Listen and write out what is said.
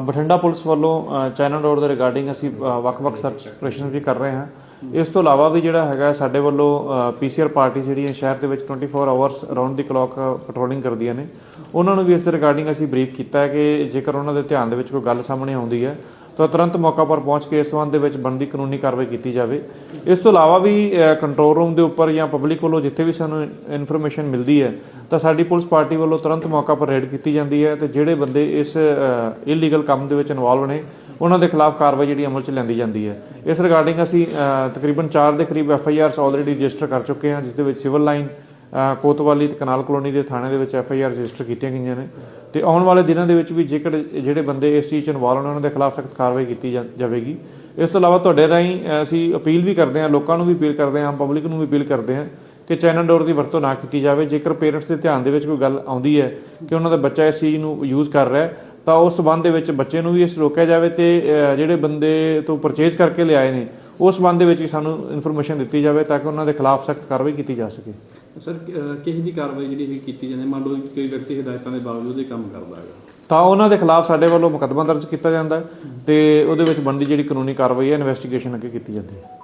Bathinda police ਵੱਲੋਂ ਅ, China ਡੋਰ ਦੇ regarding ਅਸੀਂ ਵੱਖ-ਵੱਖ ਸਰਚ ਆਪਰੇਸ਼ਨ ਵੀ ਕਰ ਰਹੇ ਹਾਂ। ਇਸ ਤੋਂ ਇਲਾਵਾ ਵੀ ਜਿਹੜਾ ਹੈਗਾ ਸਾਡੇ ਵੱਲੋਂ ਪੀਸੀਆਰ ਪਾਰਟੀ ਜਿਹੜੀਆਂ ਸ਼ਹਿਰ ਦੇ ਵਿੱਚ 24 ਆਵਰਸ ਅਰਾਊਂਡ ਦੀ ਕਲੌਕ ਪੈਟਰੋਲਿੰਗ ਕਰਦੀਆਂ ਨੇ ਉਹਨਾਂ ਨੂੰ ਵੀ ਇਸ ਦੇ ਰਿਗਾਰਡਿੰਗ ਅਸੀਂ ਬਰੀਫ ਕੀਤਾ ਹੈ ਕਿ ਜੇਕਰ ਉਹਨਾਂ ਦੇ ਧਿਆਨ ਦੇ ਵਿੱਚ ਕੋਈ ਗੱਲ ਸਾਹਮਣੇ ਆਉਂਦੀ ਹੈ ਤਾਂ ਤੁਰੰਤ ਮੌਕਾ ਪਰ ਪਹੁੰਚ ਕੇ ਇਸ ਸੰਬੰਧ ਦੇ ਵਿੱਚ ਬਣਦੀ ਕਾਨੂੰਨੀ ਕਾਰਵਾਈ ਕੀਤੀ ਜਾਵੇ। ਇਸ ਤੋਂ ਇਲਾਵਾ ਵੀ ਕੰਟਰੋਲ ਰੂਮ ਦੇ ਉੱਪਰ ਜਾਂ ਪਬਲਿਕ ਵੱਲੋਂ ਜਿੱਥੇ ਵੀ ਸਾਨੂੰ ਇਨਫੋਰਮੇਸ਼ਨ ਮਿਲਦੀ ਹੈ, ਤਾਂ ਸਾਡੀ ਪੁਲਿਸ ਪਾਰਟੀ ਵੱਲੋਂ ਤੁਰੰਤ ਮੌਕਾ ਪਰ ਰੇਡ ਕੀਤੀ ਜਾਂਦੀ ਹੈ ਤੇ ਜਿਹੜੇ ਬੰਦੇ ਇਸ ਇਲੀਗਲ ਕੰਮ ਦੇ ਵਿੱਚ ਇਨਵੋਲਵ ਨੇ, ਉਹਨਾਂ ਦੇ ਖਿਲਾਫ ਕਾਰਵਾਈ ਜਿਹੜੀ ਅਮਲ 'ਚ ਲੈਂਦੀ ਜਾਂਦੀ ਹੈ। ਇਸ ਰਿਗਾਰਡਿੰਗ ਅਸੀਂ ਤਕਰੀਬਨ 4 ਦੇ ਕਰੀਬ F I Rs already register ਕਰ ਚੁੱਕੇ ਹਾਂ, ਜਿਸ ਦੇ ਵਿੱਚ ਸਿਵਲ ਲਾਈਨ ਕੋਤਵਾਲੀ ਤੇ ਕਨਾਲ ਕਲੋਨੀ ਦੇ ਥਾਣੇ ਦੇ ਵਿੱਚ ਐਫ ਆਈ ਆਰ ਰਜਿਸਟਰ ਕੀਤੀਆਂ ਗਈਆਂ ਨੇ ਤੇ ਆਉਣ ਵਾਲੇ ਦਿਨਾਂ ਦੇ ਵਿੱਚ ਵੀ ਜੇਕਰ ਜਿਹੜੇ ਬੰਦੇ ਇਸ ਚੀਜ਼ 'ਚ ਇਨਵੋਲਵ ਨੇ, ਉਹਨਾਂ ਦੇ ਖਿਲਾਫ ਸਖਤ ਕਾਰਵਾਈ ਕੀਤੀ ਜਾਵੇਗੀ। ਇਸ ਤੋਂ ਇਲਾਵਾ ਤੁਹਾਡੇ ਰਾਹੀਂ ਅਸੀਂ ਅਪੀਲ ਵੀ ਕਰਦੇ ਹਾਂ, ਲੋਕਾਂ ਨੂੰ ਵੀ ਅਪੀਲ ਕਰਦੇ ਹਾਂ, ਆਮ ਪਬਲਿਕ ਨੂੰ ਵੀ ਅਪੀਲ ਕਰਦੇ ਹਾਂ ਕਿ ਚੈਨਲ ਡੋਰ ਦੀ ਵਰਤੋਂ ਨਾ ਕੀਤੀ ਜਾਵੇ। ਜੇਕਰ ਪੇਰੈਂਟਸ ਦੇ ਧਿਆਨ ਦੇ ਵਿੱਚ ਕੋਈ ਗੱਲ ਆਉਂਦੀ ਹੈ ਕਿ ਉਹਨਾਂ ਦਾ ਬੱਚਾ ਇਸ ਚੀਜ਼ ਨੂੰ ਯੂਜ਼ ਕਰ ਰਿਹਾ ਹੈ, ਤਾਂ ਉਸ ਸਬੰਧ ਦੇ ਵਿੱਚ ਬੱਚੇ ਨੂੰ ਵੀ ਇਸ ਰੋਕਿਆ ਜਾਵੇ ਤੇ ਜਿਹੜੇ ਬੰਦੇ ਤੋਂ ਪਰਚੇਜ਼ ਕਰਕੇ ਲਿਆਏ ਨੇ, ਉਸ ਸਬੰਧ ਦੇ ਵਿੱਚ ਵੀ ਸਾਨੂੰ ਇਨਫੋਰਮੇਸ਼ਨ ਦਿੱਤੀ ਜਾਵੇ ਤਾਂ ਕਿ ਉਹਨਾਂ ਦੇ ਖਿਲਾਫ ਸਖਤ ਕਾਰਵਾਈ ਕੀਤੀ ਜਾ ਸਕੇ। ਸਰ ਕਿਹੋ ਜੀ ਕਾਰਵਾਈ ਜਿਹੜੀ ਇਹ ਕੀਤੀ ਜਾਂਦੀ? ਮੰਨ ਲਓ ਕੋਈ ਵਿਅਕਤੀ ਹਦਾਇਤਾਂ ਦੇ ਬਾਵਜੂਦ ਇਹ ਕੰਮ ਕਰਦਾ ਹੈਗਾ। ਤਾਂ ਉਹਨਾਂ ਦੇ ਖਿਲਾਫ ਸਾਡੇ ਵੱਲੋਂ ਮੁਕੱਦਮਾ ਦਰਜ ਕੀਤਾ ਜਾਂਦਾ ਹੈ ਤੇ ਉਹਦੇ ਵਿੱਚ ਬਣਦੀ ਜਿਹੜੀ ਕਾਨੂੰਨੀ ਕਾਰਵਾਈ ਹੈ ਇਨਵੈਸਟੀਗੇਸ਼ਨ ਅੱਗੇ ਕੀਤੀ ਜਾਂਦੀ ਹੈ।